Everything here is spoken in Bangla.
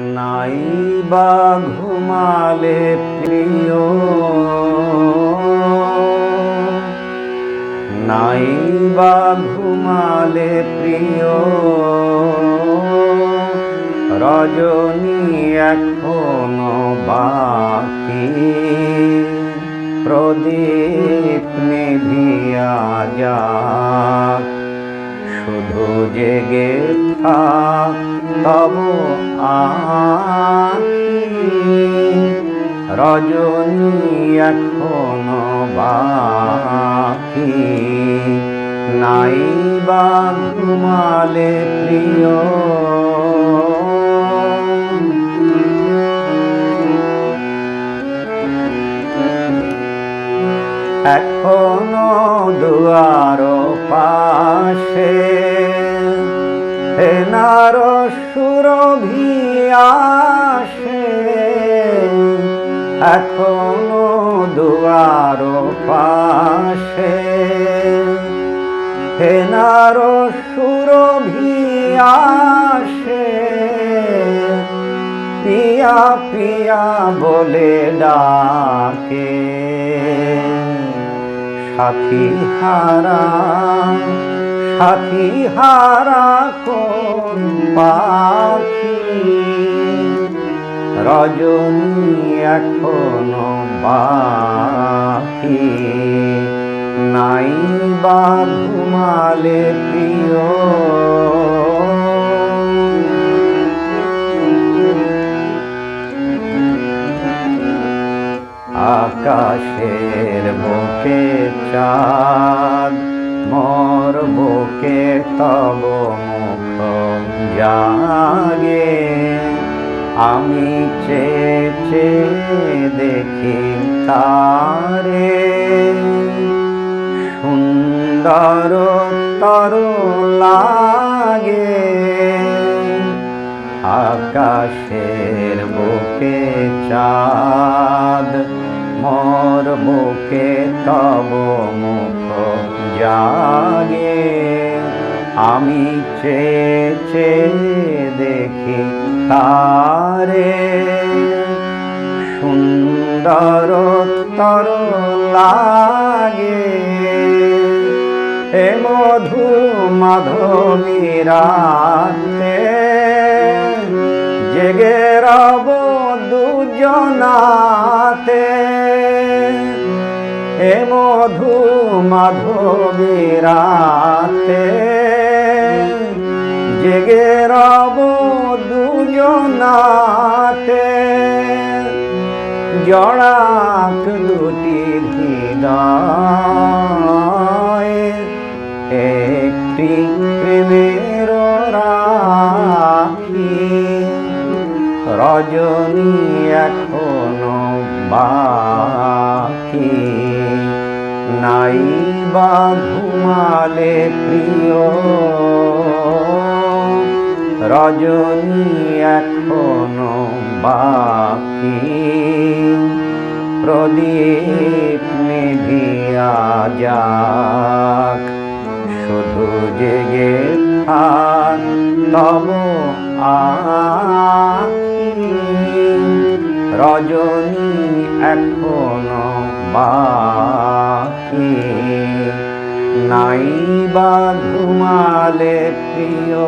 নাই বা ঘুমালে প্রিয়। নাই বা ঘুমালে প্রিয়। রজনী এখনও বাকি। প্রদীপ নিভিয়া যাক। শুধু জেগে তব রজনী এখনও বাকি। নাই বা ঘুমালে প্রিয়। এখনও দুয়ার পাশে। সুরভি আসে এখনও দুয়ার পাশে। হেনার সুরভি আসে পিয়া পিয়া বলে ডাকে। সাথী হারা সাথী হারা কোন পাখি? রজনী এখনও বাকি। নাই বা ঘুমালে প্রিয়। আকাশের বুকে চাঁদ। বুকে তব মুখ জাগে? আমি চেয়ে দেখি তারে। সুন্দর তর লাগে। আকাশের বুকে চাঁদ, মোর বুকে তব মুখ জাগে। আমি চেয়ে চেয়ে দেখি তারে। সুন্দর তর লাগে এ মধু মাধবী রাতে। জেগে রব দুজনাতে। এ মধু মাধবী রাতে। জেগে রব দুজনাতে। জড়াক দুটি হৃদয়, একটি প্রেমের রাখি। রজনী এখনও বাকি। নাই বা ঘুমালে প্রিয় রজনী এখনও বাকি। প্রদীপ নিভিয়া যাক, শুধু জেগে থাক তব রজনী এখনও বাকি। নাই বা ঘুমালে প্রিয়